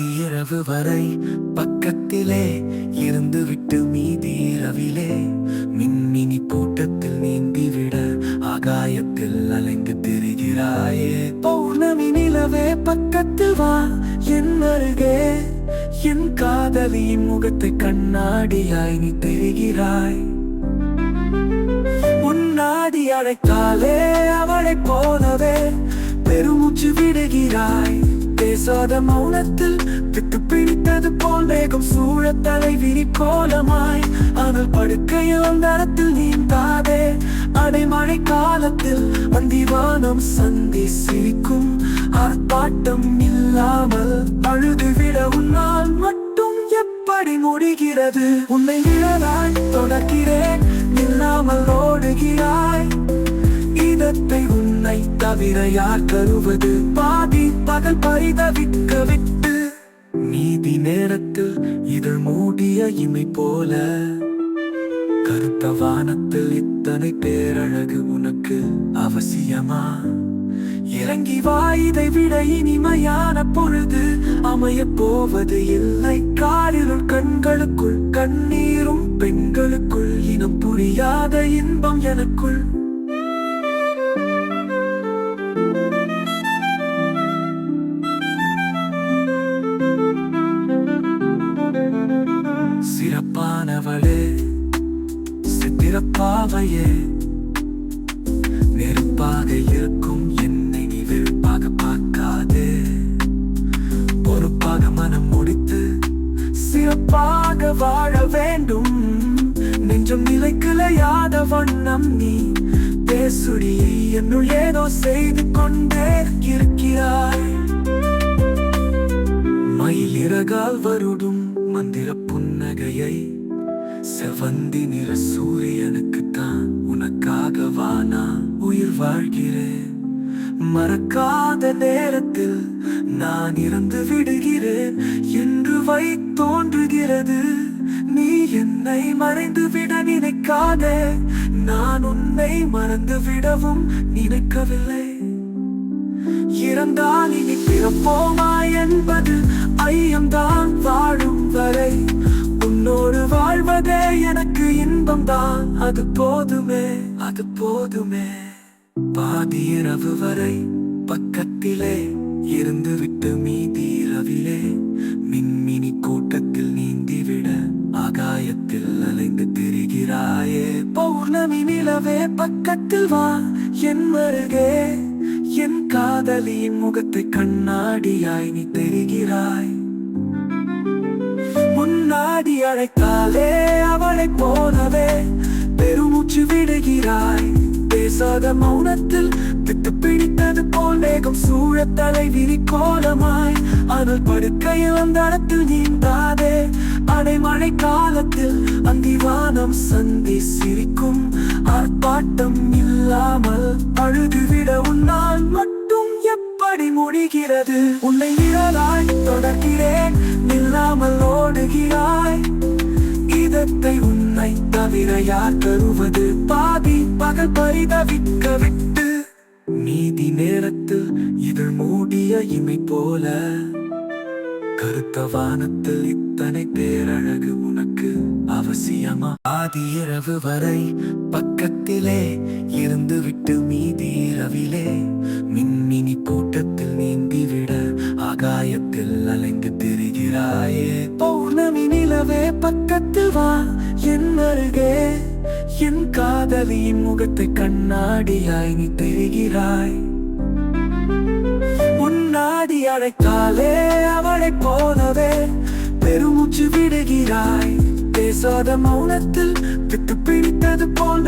இரவு வரை பக்கத்திலே இருந்து விட்டு மீதி இரவிலே மின்மினி கூட்டத்தில் நீந்திவிட ஆகாயத்தில் அலைந்து திரிகிறாயே. பௌர்ணமி நிலவே பக்கத்தில் வா என் அருகே. என் காதலியின் முகத்தை கண்ணாடியாய் நீ தெரிகிறாய். உன்னாடி அழைத்தாலே அவளை போலவே பெருமூச்சு விடுகிறாய். பேசாத மௌனத்தில் திக்கு பிடித்தது போல் வேகம் சூழ தலைவிரி கோலமாய். ஆனால் படுக்கையில் அந்தரத்தில் நீந்தாதே. அடைமழை காலத்தில் வந்திவானம் சந்தி சிரிக்கும். ஆர்ப்பாட்டம் இல்லாமல் அழுதுவிட உன்னால் மட்டும் எப்படி முடிகிறது? உன்னை விழலாய் தொடக்கிறேன் இல்லாமல் ஓடுகிறாய். இதத்தை உன்னை தவிர யார் கருவது பாதி காதல் பரிதவிக்க விட்டு நீதி நேரத்தில் இதழ் மூடிய இமை போல. கருத்த வானத்தில் இத்தனை பேரழகு உனக்கு அவசியமா? இறங்கி வா இதை விட இனிமையான பொழுது. அமைய போவது இல்லை காலிலுள் கண்களுக்குள் கண்ணீரும் பெண்களுக்குள். இனம் புரியாத இன்பம் எனக்குள். சிறப்பானவளே சித்திரப்பாவையே நெருப்பாக இருக்கும் என்னை நீ வெறுப்பாக பார்க்காதே. பொறுப்பாக மனம் முடித்து சிறப்பாக வாழ வேண்டும். நெஞ்சம் நிலைக்கிளையாத வண்ணம் நீ பேசுடியை என்னுள் ஏதோ செய்து கொண்டே இருக்கிறாய். மயில் இறகால் வருடும் மந்திர புன்னகையை செவந்தி நிற சூரியனுக்கு தான் உனக்காக வானா உயிர் வாழ்கிறேன். மறக்காத நேரத்தில் நான் இறந்து விடுகிறேன். என்று வை தோன்றுகிறது. நீ என்னை மறைந்து விட நினைக்காத. நான் உன்னை மறந்து விடவும் நினைக்கவில்லை. இறந்தால் இனி பிறப்போமா என்பது ஐயம்தான் வாழ் தான் அது போதுமே அது போதுமே. பாதி இரவு வரை பக்கத்திலே இருந்து விட்டு மீதி இரவிலே மின்மினி கூட்டத்தில் நீந்திவிட ஆகாயத்தில் அலைந்து திரிகிறாயே. பௌர்ணமி நிலவே பக்கத்தில் வா என் அருகே. என் காதலியின் முகத்தை கண்ணாடியாய் நீ தெரிகிறாய். முன்னாடி அழைத்தாலே அவளை போலவே பெருமூச்சு விடுகிறாய். பேசாத மௌனத்தில் திட்டு பிடித்தது போல் வேகம் சூழ தலைவிரி கோலமாய். ஆனால் படுக்கையில் அந்த இடத்தில் நீந்தாதே. அடைமழை காலத்தில் அந்திவானம் சந்தி சிரிக்கும். ஆர்ப்பாட்டம் இல்லாமல் அழுதுவிட உன்னால் மட்டும் எப்படி முடிகிறது? உன்னை நிழலாய் தொடர்கிறேன். யார் தருவது பாதி பகல் பரிதவிக்க விட்டு நீதி நேரத்தில் இதழ் மூடிய இமை போல. கருத்த வானத்தில் இத்தனை பேரழகு உனக்கு அவசியமா? ஆதி இரவு வரை பக்கத்திலே இருந்து விட்டு மீதி இரவிலே மின்மினி கூட்டத்தில் நீந்திவிட ஆகாயத்தில் அலைந்து திரிகிறாயே. பௌர்ணமி நிலவே பக்கத்து வா என் அருகே என் காதலியின் முகத்தை கண்ணாடியாய் நீ தெரிகிறாய் முன்னாடி அழைத்தாலே அவளை போலவே பெருமூச்சு விடுகிறாய். பேசாத மௌனத்தில் பிடித்தது போல்